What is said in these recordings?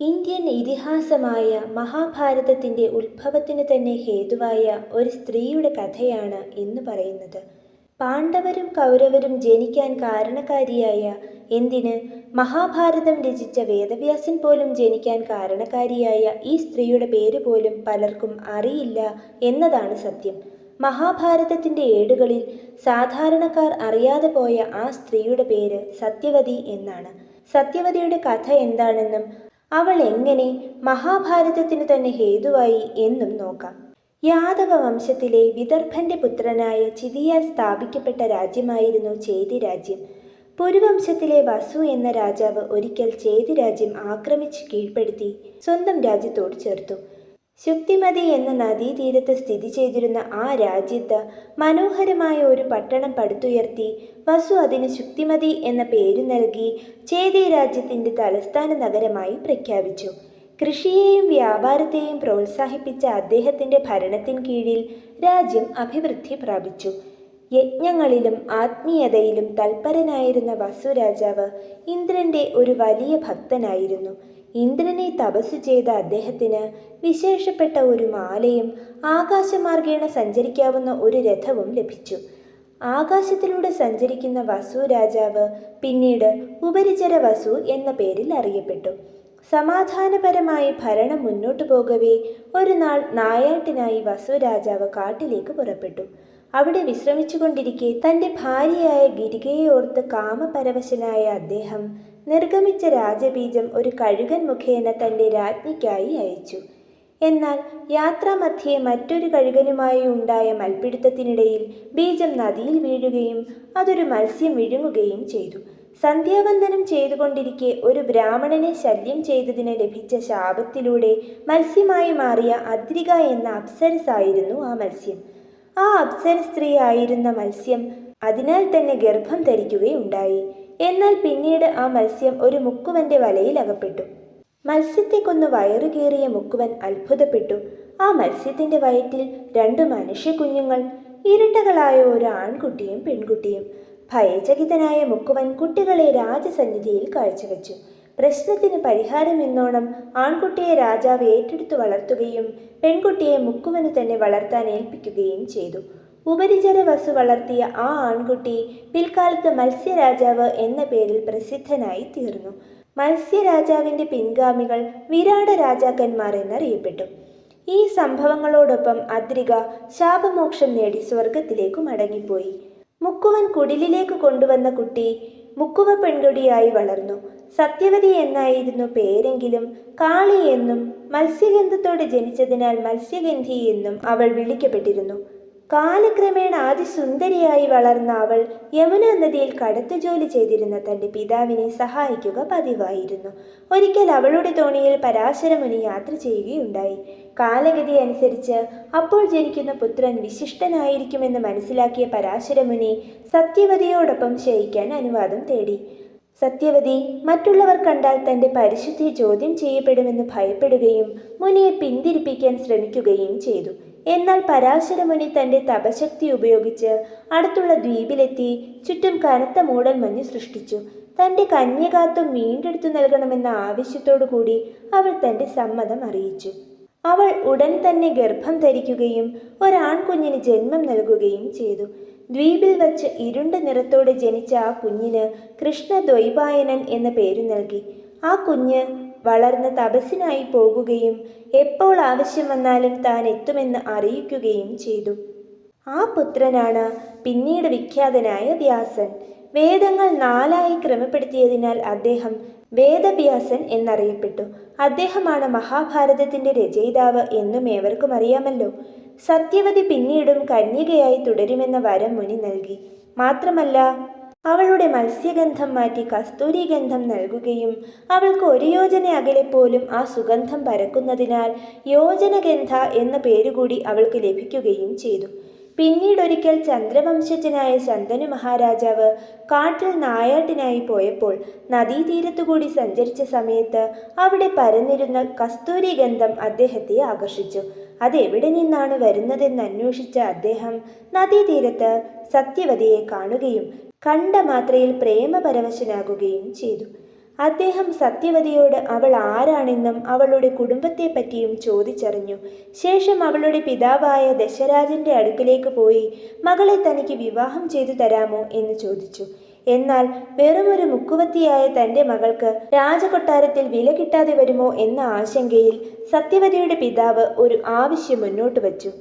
Indian ഇതിഹാസമായ മഹാഭാരതത്തിന്റെ ഉത്ഭവത്തിന് തന്നെ ഹേതുവായ ഒരു സ്ത്രീയുടെ കഥയാണ് ഇന്ന് പറയുന്നത്. പാണ്ഡവരും കൗരവരും ജനിക്കാൻ കാരണക്കാരിയായ എന്തിന്? മഹാഭാരതം രചിച്ച വേദവ്യാസൻ പോലും ജനിക്കാൻ കാരണക്കാരിയായ ഈ സ്ത്രീയുടെ പേര് പോലും പലർക്കും അറിയില്ല എന്നതാണ് സത്യം. മഹാഭാരതത്തിന്റെ ഏടുകളിൽ സാധാരണക്കാർ അറിയാതെ പോയ ആ സ്ത്രീയുടെ പേര് സത്യവതി എന്നാണ്. സത്യവതിയുടെ കഥ എന്താണെന്നും അവൾ എങ്ങനെ മഹാഭാരതത്തിന് തന്നെ ഹേതുവായി എന്നും നോക്കാം. യാദവ വംശത്തിലെ വിദർഭന്റെ പുത്രനായ ചിതിയാൽ സ്ഥാപിക്കപ്പെട്ട രാജ്യമായിരുന്നു ചേതി രാജ്യം പുരുവംശത്തിലെ വസു എന്ന രാജാവ് ഒരിക്കൽ ചേതി രാജ്യം ആക്രമിച്ച് കീഴ്പ്പെടുത്തി സ്വന്തം രാജ്യത്തോട് ചേർത്തു. ശുക്തിമതി എന്ന നദീതീരത്ത് സ്ഥിതി ചെയ്തിരുന്ന ആ രാജ്യത്ത് മനോഹരമായ ഒരു പട്ടണം പടുത്തുയർത്തി വസു അതിന് ശുക്തിമതി എന്ന പേര് നൽകി ചേതി രാജ്യത്തിന്റെ തലസ്ഥാന നഗരമായി പ്രഖ്യാപിച്ചു. കൃഷിയെയും വ്യാപാരത്തെയും പ്രോത്സാഹിപ്പിച്ച അദ്ദേഹത്തിന്റെ ഭരണത്തിൻ കീഴിൽ രാജ്യം അഭിവൃദ്ധി പ്രാപിച്ചു. യജ്ഞങ്ങളിലും ആത്മീയതയിലും തൽപരനായിരുന്ന വസു രാജാവ് ഇന്ദ്രന്റെ ഒരു വലിയ ഭക്തനായിരുന്നു. ഇന്ദ്രനെ തപസ് ചെയ്ത അദ്ദേഹത്തിന് വിശേഷപ്പെട്ട ഒരു മാലയും ആകാശമാർഗേണ സഞ്ചരിക്കാവുന്ന ഒരു രഥവും ലഭിച്ചു. ആകാശത്തിലൂടെ സഞ്ചരിക്കുന്ന വസു രാജാവ് പിന്നീട് ഉപരിചര വസു എന്ന പേരിൽ അറിയപ്പെട്ടു. സമാധാനപരമായി ഭരണം മുന്നോട്ടു പോകവേ ഒരു നാൾ നായാട്ടിനായി വസു രാജാവ് കാട്ടിലേക്ക് പുറപ്പെട്ടു. അവിടെ വിശ്രമിച്ചുകൊണ്ടിരിക്കെ തന്റെ ഭാര്യയായ ഗിരികയെ ഓർത്ത് കാമപരവശനായ അദ്ദേഹം നിർഗമിച്ച രാജബീജം ഒരു കഴുകൻ മുഖേന തന്റെ രാജ്ഞിക്കായി അയച്ചു. എന്നാൽ യാത്രാമധ്യേ മറ്റൊരു കഴുകനുമായി ഉണ്ടായ മൽപ്പിടുത്തത്തിനിടയിൽ ബീജം നദിയിൽ വീഴുകയും അതൊരു മത്സ്യം വിഴുങ്ങുകയും ചെയ്തു. സന്ധ്യാവന്ദനം ചെയ്തുകൊണ്ടിരിക്കെ ഒരു ബ്രാഹ്മണനെ ശല്യം ചെയ്തതിന് ലഭിച്ച ശാപത്തിലൂടെ മത്സ്യമായി മാറിയ അദ്രിക എന്ന അപ്സരസായിരുന്നു ആ മത്സ്യം. ആ അപ്സര സ്ത്രീ ആയിരുന്ന മത്സ്യം അതിനാൽ തന്നെ ഗർഭം ധരിക്കുകയുണ്ടായി. എന്നാൽ പിന്നീട് ആ മത്സ്യം ഒരു മുക്കുവന്റെ വലയിൽ അകപ്പെട്ടു. മത്സ്യത്തെ കൊന്ന് വയറു കീറിയ മുക്കുവൻ അത്ഭുതപ്പെട്ടു. ആ മത്സ്യത്തിന്റെ വയറ്റിൽ രണ്ടു മനുഷ്യ കുഞ്ഞുങ്ങൾ ഇരട്ടകളായ ഒരു ആൺകുട്ടിയും പെൺകുട്ടിയും. ഭയചകിതനായ മുക്കുവൻ കുട്ടികളെ രാജസന്നിധിയിൽ കാഴ്ചവെച്ചു. പ്രശ്നത്തിന് പരിഹാരമെന്നോണം ആൺകുട്ടിയെ രാജാവ് ഏറ്റെടുത്തു വളർത്തുകയും പെൺകുട്ടിയെ മുക്കുവന് തന്നെ വളർത്താൻ ഏൽപ്പിക്കുകയും ചെയ്തു. ഉപരിചര വസു വളർത്തിയ ആ ആൺകുട്ടി പിൽക്കാലത്ത് മത്സ്യരാജാവ് എന്ന പേരിൽ പ്രസിദ്ധനായി തീർന്നു. മത്സ്യരാജാവിന്റെ പിൻഗാമികൾ വിരാട രാജാക്കന്മാർ എന്നറിയപ്പെട്ടു. ഈ സംഭവങ്ങളോടൊപ്പം അദ്രിക ശാപമോക്ഷം നേടി സ്വർഗത്തിലേക്ക് മടങ്ങിപ്പോയി. മുക്കുവൻ കുടിലിലേക്ക് കൊണ്ടുവന്ന കുട്ടി മുക്കുവ പെൺകുടിയായി വളർന്നു. സത്യവതി എന്നായിരുന്നു പേരെങ്കിലും കാളി എന്നും മത്സ്യഗന്ധത്തോടെ ജനിച്ചതിനാൽ മത്സ്യഗന്ധി എന്നും അവൾ വിളിക്കപ്പെട്ടിരുന്നു. കാലക്രമേണ അതിസുന്ദരിയായി വളർന്ന അവൾ യമുന നദിയിൽ കടത്തുജോലി ചെയ്തിരുന്ന തന്റെ പിതാവിനെ സഹായിക്കുക പതിവായിരുന്നു. ഒരിക്കൽ അവളുടെ തോണിയിൽ പരാശരമുനി യാത്ര ചെയ്യുകയുണ്ടായി. കാലഗതി അനുസരിച്ച് അപ്പോൾ ജനിക്കുന്ന പുത്രൻ വിശിഷ്ടനായിരിക്കുമെന്ന് മനസ്സിലാക്കിയ പരാശരമുനി സത്യവതിയോടൊപ്പം ശയിക്കാൻ അനുവാദം തേടി. സത്യവതി മറ്റുള്ളവർ കണ്ടാൽ തന്റെ പരിശുദ്ധി ചോദ്യം ചെയ്യപ്പെടുമെന്ന് ഭയപ്പെടുകയും മുനിയെ പിന്തിരിപ്പിക്കാൻ ശ്രമിക്കുകയും ചെയ്തു. എന്നാൽ പരാശരമുനി തന്റെ തപശക്തി ഉപയോഗിച്ച് അടുത്തുള്ള ദ്വീപിലെത്തി ചുറ്റും കനത്ത മൂടൽ മഞ്ഞ് സൃഷ്ടിച്ചു. തന്റെ കന്യകാത്വം വീണ്ടെടുത്തു നൽകണമെന്ന ആവശ്യത്തോടു കൂടി അവൾ തന്റെ സമ്മതം അറിയിച്ചു. അവൾ ഉടൻ തന്നെ ഗർഭം ധരിക്കുകയും ഒരാൺകുഞ്ഞിന് ജന്മം നൽകുകയും ചെയ്തു. ദ്വീപിൽ വച്ച് ഇരുണ്ട നിറത്തോടെ ജനിച്ച ആ കുഞ്ഞിന് കൃഷ്ണദ്വൈപായനൻ എന്ന പേര് നൽകി. ആ കുഞ്ഞ് വളർന്ന് തപസ്സിനായി പോകുകയും എപ്പോൾ ആവശ്യം വന്നാലും താൻ എത്തുമെന്ന് അറിയിക്കുകയും ചെയ്തു. ആ പുത്രനാണ് പിന്നീട് വിഖ്യാതനായ വ്യാസൻ. വേദങ്ങൾ നാലായി ക്രമപ്പെടുത്തിയതിനാൽ അദ്ദേഹം വേദവ്യാസൻ എന്നറിയപ്പെട്ടു. അദ്ദേഹമാണ് മഹാഭാരതത്തിന്റെ രചയിതാവ് എന്നും ഏവർക്കും അറിയാമല്ലോ. സത്യവതി പിന്നീടും കന്യകയായി തുടരുമെന്ന വരം മുനി നൽകി. മാത്രമല്ല അവളുടെ മത്സ്യഗന്ധം മാറ്റി കസ്തൂരി ഗന്ധം നൽകുകയും അവൾക്ക് ഒരു യോജന അകലെ പോലും ആ സുഗന്ധം പരക്കുന്നതിനാൽ യോജനഗന്ധ എന്ന പേരുകൂടി അവൾക്ക് ലഭിക്കുകയും ചെയ്തു. പിന്നീടൊരിക്കൽ ചന്ദ്രവംശജനായ ശന്തനു മഹാരാജാവ് കാട്ടിൽ നായാട്ടിനായി പോയപ്പോൾ നദീതീരത്തുകൂടി സഞ്ചരിച്ച സമയത്ത് അവിടെ പരന്നിരുന്ന കസ്തൂരി ഗന്ധം അദ്ദേഹത്തെ ആകർഷിച്ചു. അതെവിടെ നിന്നാണ് വരുന്നതെന്ന് അന്വേഷിച്ച അദ്ദേഹം നദീതീരത്ത് സത്യവതിയെ കാണുകയും കണ്ട മാത്രയിൽ പ്രേമപരവശനാകുകയും ചെയ്തു. അദ്ദേഹം സത്യവതിയോട് അവൾ ആരാണെന്നും അവളുടെ കുടുംബത്തെപ്പറ്റിയും ചോദിച്ചറിഞ്ഞു. ശേഷം അവളുടെ പിതാവായ ദശരാജന്റെ അടുക്കിലേക്ക് പോയി മകളെ തനിക്ക് വിവാഹം ചെയ്തു തരാമോ എന്ന് ചോദിച്ചു. എന്നാൽ വെറുമൊരു മുക്കുവത്തിയായ തന്റെ മകൾക്ക് രാജകൊട്ടാരത്തിൽ വില കിട്ടാതെ വരുമോ എന്ന ആശങ്കയിൽ സത്യവതിയുടെ പിതാവ് ഒരു ആവശ്യം മുന്നോട്ട് വച്ചു.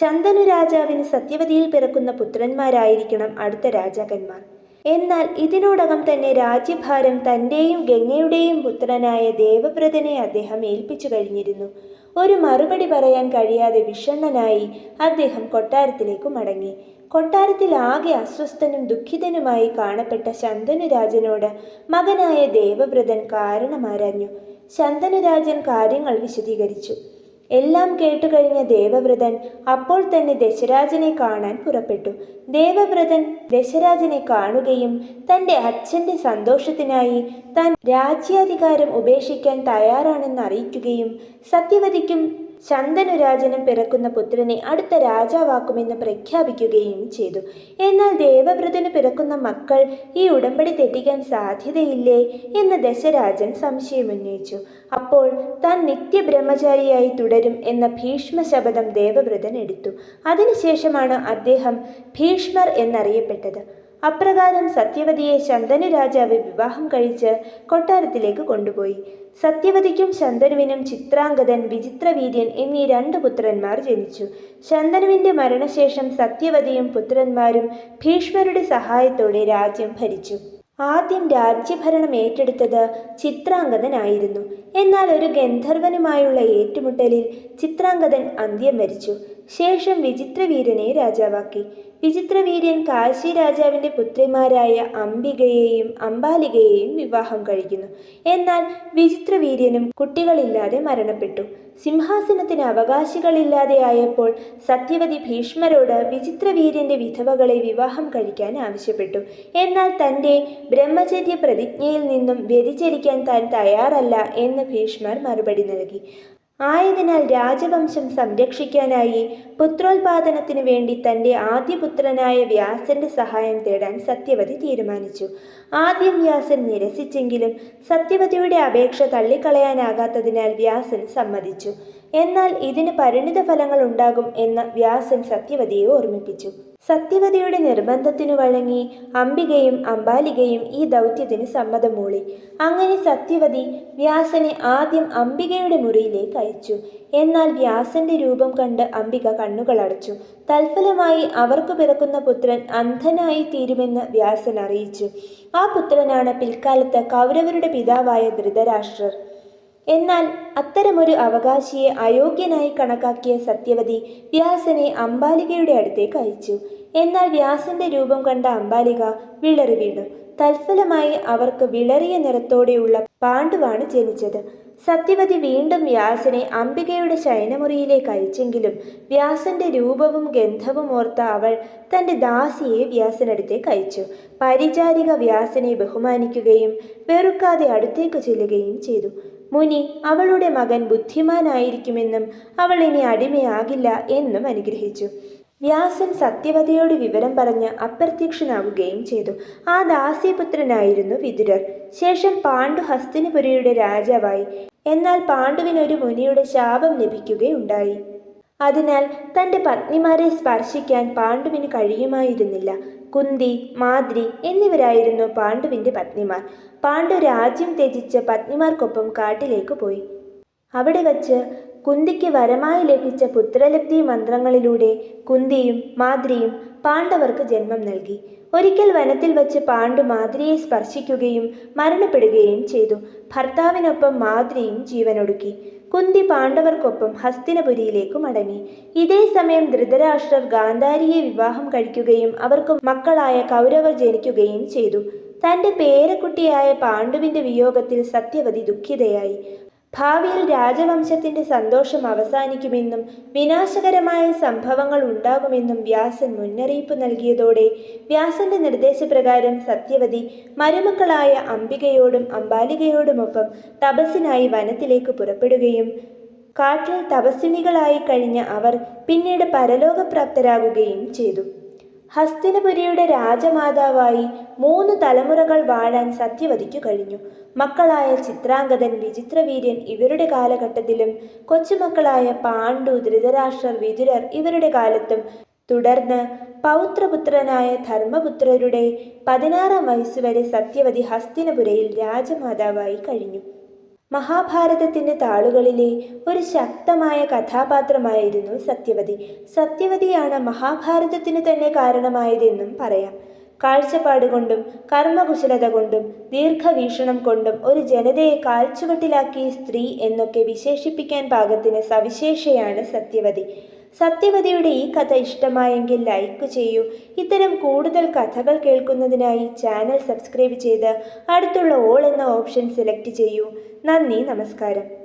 ശന്തനു രാജാവിന് സത്യവതിയിൽ പിറക്കുന്ന പുത്രന്മാരായിരിക്കണം അടുത്ത രാജാക്കന്മാർ. എന്നാൽ ഇതിനോടകം തന്നെ രാജ്യഭാരം തന്റെയും ഗംഗയുടെയും പുത്രനായ ദേവവ്രതനെ അദ്ദേഹം ഏൽപ്പിച്ചു കഴിഞ്ഞിരുന്നു. ഒരു മറുപടി പറയാൻ കഴിയാതെ വിഷണ്ണനായി അദ്ദേഹം കൊട്ടാരത്തിലേക്ക് മടങ്ങി. കൊട്ടാരത്തിൽ ആകെ അസ്വസ്ഥനും ദുഃഖിതനുമായി കാണപ്പെട്ട ശന്തനുരാജനോട് മകനായ ദേവവ്രതൻ കാരണമാരാഞ്ഞു ശന്തനുരാജൻ കാര്യങ്ങൾ വിശദീകരിച്ചു. എല്ലാം കേട്ടുകഴിഞ്ഞ ദേവവ്രതൻ അപ്പോൾ തന്നെ ദശരാജനെ കാണാൻ പുറപ്പെട്ടു. ദേവവ്രതൻ ദശരാജനെ കാണുകയും തന്റെ അച്ഛന്റെ സന്തോഷത്തിനായി താൻ രാജ്യാധികാരം ഉപേക്ഷിക്കാൻ തയ്യാറാണെന്ന് അറിയിക്കുകയും സത്യവതിക്കും ശന്തനുരാജനും പിറക്കുന്ന പുത്രനെ അടുത്ത രാജാവാക്കുമെന്ന് പ്രഖ്യാപിക്കുകയും ചെയ്തു. എന്നാൽ ദേവവ്രതന് പിറക്കുന്ന മക്കൾ ഈ ഉടമ്പടി തെറ്റിക്കാൻ സാധ്യതയില്ലേ എന്ന് ദശരാജൻ സംശയമുന്നയിച്ചു അപ്പോൾ താൻ നിത്യബ്രഹ്മചാരിയായി തുടരും എന്ന ഭീഷ്മ ശപഥം ദേവവ്രതൻ എടുത്തു. അതിനുശേഷമാണ് അദ്ദേഹം ഭീഷ്മർ എന്നറിയപ്പെട്ടത്. അപ്രകാരം സത്യവതിയെ ശന്തനു രാജാവ് വിവാഹം കഴിച്ച് കൊട്ടാരത്തിലേക്ക് കൊണ്ടുപോയി. സത്യവതിക്കും ശന്തനുവിനും ചിത്രാംഗതൻ വിചിത്രവീര്യൻ എന്നീ രണ്ട് പുത്രന്മാർ ജനിച്ചു. ശന്തനുവിന്റെ മരണശേഷം സത്യവതിയും പുത്രന്മാരും ഭീഷ്മരുടെ സഹായത്തോടെ രാജ്യം ഭരിച്ചു. ആദ്യം രാജ്യഭരണം ഏറ്റെടുത്തത് ചിത്രാംഗതനായിരുന്നു. എന്നാൽ ഒരു ഗന്ധർവനുമായുള്ള ഏറ്റുമുട്ടലിൽ ചിത്രാംഗതൻ അന്ത്യം വരിച്ചു. ശേഷം വിചിത്രവീരനെ രാജാവാക്കി. വിചിത്രവീര്യൻ കാശി രാജാവിന്റെ പുത്രിമാരായ അംബികയെയും അംബാലികയെയും വിവാഹം കഴിക്കുന്നു. എന്നാൽ വിചിത്രവീര്യനും കുട്ടികളില്ലാതെ മരണപ്പെട്ടു. സിംഹാസനത്തിന് അവകാശികളില്ലാതെ ആയപ്പോൾ സത്യവതി ഭീഷ്മരോട് വിചിത്രവീര്യന്റെ വിധവകളെ വിവാഹം കഴിക്കാൻ ആവശ്യപ്പെട്ടു. എന്നാൽ തന്റെ ബ്രഹ്മചര്യ പ്രതിജ്ഞയിൽ നിന്നും വ്യതിചരിക്കാൻ താൻ തയ്യാറല്ല എന്ന് ഭീഷ്മർ മറുപടി നൽകി. ആയതിനാൽ രാജവംശം സംരക്ഷിക്കാനായി പുത്രോത്പാദനത്തിനു വേണ്ടി തന്റെ ആദ്യ പുത്രനായ വ്യാസന്റെ സഹായം തേടാൻ സത്യവതി തീരുമാനിച്ചു. ആദ്യം വ്യാസൻ നിരസിച്ചെങ്കിലും സത്യവതിയുടെ അപേക്ഷ തള്ളിക്കളയാനാകാത്തതിനാൽ വ്യാസൻ സമ്മതിച്ചു. എന്നാൽ ഇതിന് പരിണിത ഫലങ്ങൾ ഉണ്ടാകും എന്ന് വ്യാസൻ സത്യവതിയെ ഓർമ്മിപ്പിച്ചു. സത്യവതിയുടെ നിർബന്ധത്തിനു വഴങ്ങി അംബികയും അംബാലികയും ഈ ദൗത്യത്തിന് സമ്മതം മൂളി. അങ്ങനെ സത്യവതി വ്യാസനെ ആദ്യം അംബികയുടെ മുറിയിലേക്ക് അയച്ചു. എന്നാൽ വ്യാസന്റെ രൂപം കണ്ട് അംബിക കണ്ണുകൾ അടച്ചു. തൽഫലമായി അവർക്ക് പിറക്കുന്ന പുത്രൻ അന്ധനായി തീരുമെന്ന് വ്യാസൻ അറിയിച്ചു. ആ പുത്രനാണ് പിൽക്കാലത്ത് കൗരവരുടെ പിതാവായ ധൃതരാഷ്ട്രർ. എന്നാൽ അത്തരമൊരു അവകാശിയെ അയോഗ്യനായി കണക്കാക്കിയ സത്യവതി വ്യാസനെ അംബാലികയുടെ അടുത്തേക്ക് അയച്ചു. എന്നാൽ വ്യാസന്റെ രൂപം കണ്ട അംബാലിക വിളറി വീണു. തൽഫലമായി അവർക്ക് വിളറിയ നിറത്തോടെയുള്ള പാണ്ഡുവാണ് ജനിച്ചത്. സത്യവതി വീണ്ടും വ്യാസനെ അംബികയുടെ ശയനമുറിയിലേക്ക് അയച്ചെങ്കിലും വ്യാസന്റെ രൂപവും ഗന്ധവും ഓർത്ത അവൾ തന്റെ ദാസിയെ വ്യാസനടുത്തേക്ക് അയച്ചു. പരിചാരിക വ്യാസനെ ബഹുമാനിക്കുകയും വെറുക്കാതെ അടുത്തേക്ക് ചെല്ലുകയും ചെയ്തു. മുനി അവളുടെ മകൻ ബുദ്ധിമാനായിരിക്കുമെന്നും അവൾ ഇനി അടിമയാകില്ല എന്നും അനുഗ്രഹിച്ചു. വ്യാസൻ സത്യവതയോട് വിവരം പറഞ്ഞ് അപ്രത്യക്ഷനാവുകയും ചെയ്തു. ആ ദാസ്യപുത്രനായിരുന്നു വിതുരർ. ശേഷം പാണ്ഡു ഹസ്തിനിപുരിയുടെ രാജാവായി. എന്നാൽ പാണ്ഡുവിനൊരു മുനിയുടെ ശാപം ലഭിക്കുകയുണ്ടായി. അതിനാൽ തന്റെ പത്നിമാരെ സ്പർശിക്കാൻ പാണ്ഡുവിന് കഴിയുമായിരുന്നില്ല. കുന്തി മാദ്രി എന്നിവരായിരുന്നു പാണ്ഡുവിന്റെ പത്നിമാർ. പാണ്ഡു രാജ്യം ത്യജിച്ച് പത്നിമാർക്കൊപ്പം കാട്ടിലേക്ക് പോയി. അവിടെ വച്ച് കുന്തിക്ക് വരമായി ലഭിച്ച പുത്രലബ്ധി മന്ത്രങ്ങളിലൂടെ കുന്തിയും മാദ്രിയും പാണ്ഡവർക്ക് ജന്മം നൽകി. ഒരിക്കൽ വനത്തിൽ വച്ച് പാണ്ഡു മാദ്രിയെ സ്പർശിക്കുകയും മരണപ്പെടുകയും ചെയ്തു. ഭർത്താവിനൊപ്പം മാദ്രിയും ജീവനൊടുക്കി. കുന്തി പാണ്ഡവർക്കൊപ്പം ഹസ്തിനപുരിയിലേക്ക് മടങ്ങി. ഇതേ സമയം ധൃതരാഷ്ട്രർ ഗാന്ധാരിയെ വിവാഹം കഴിക്കുകയും അവർക്ക് മക്കളായ കൗരവർ ജനിക്കുകയും ചെയ്തു. തന്റെ പേരക്കുട്ടിയായ പാണ്ഡുവിന്റെ വിയോഗത്തിൽ സത്യവതി ദുഃഖിതയായി. ഭാവിയിൽ രാജവംശത്തിന്റെ സന്തോഷം അവസാനിക്കുമെന്നും വിനാശകരമായ സംഭവങ്ങൾ ഉണ്ടാകുമെന്നും വ്യാസൻ മുന്നറിയിപ്പ് നൽകിയതോടെ വ്യാസന്റെ നിർദ്ദേശപ്രകാരം സത്യവതി മരുമക്കളായ അംബികയോടും അംബാലികയോടുമൊപ്പം തപസ്സിനായി വനത്തിലേക്ക് പുറപ്പെടുകയും കാട്ടിൽ തപസ്വിനികളായി കഴിഞ്ഞ അവർ പിന്നീട് പരലോകപ്രാപ്തരാകുകയും ചെയ്തു. ഹസ്തിനപുരിയുടെ രാജമാതാവായി മൂന്ന് തലമുറകൾ വാഴാൻ സത്യവതിക്കു കഴിഞ്ഞു. മക്കളായ ചിത്രാംഗതൻ വിചിത്രവീര്യൻ ഇവരുടെ കാലഘട്ടത്തിലും കൊച്ചുമക്കളായ പാണ്ഡു ധൃതരാഷ്ട്രർ വിതുരർ ഇവരുടെ കാലത്തും തുടർന്ന് പൗത്രപുത്രനായ ധർമ്മപുത്രരുടെ പതിനാറാം വയസ്സുവരെ സത്യവതി ഹസ്തിനപുരയിൽ രാജമാതാവായി കഴിഞ്ഞു. മഹാഭാരതത്തിന്റെ താളുകളിലെ ഒരു ശക്തമായ കഥാപാത്രമായിരുന്നു സത്യവതി. സത്യവതിയാണ് മഹാഭാരതത്തിന് തന്നെ കാരണമായതെന്നും പറയാം. കാഴ്ചപ്പാട് കൊണ്ടും കർമ്മകുശലത കൊണ്ടും ദീർഘവീക്ഷണം കൊണ്ടും ഒരു ജനതയെ കാൽച്ചുവട്ടിലാക്കിയ സ്ത്രീ എന്നൊക്കെ വിശേഷിപ്പിക്കാൻ പാകത്തിന് സവിശേഷയാണ് സത്യവതി. സത്യവതിയുടെ ഈ കഥ ഇഷ്ടമായെങ്കിൽ ലൈക്ക് ചെയ്യൂ. ഇത്തരം കൂടുതൽ കഥകൾ കേൾക്കുന്നതിനായി ചാനൽ സബ്സ്ക്രൈബ് ചെയ്ത് അടുത്തുള്ള ഓൾ എന്ന ഓപ്ഷൻ സെലക്ട് ചെയ്യൂ. നന്ദി നമസ്കാരം.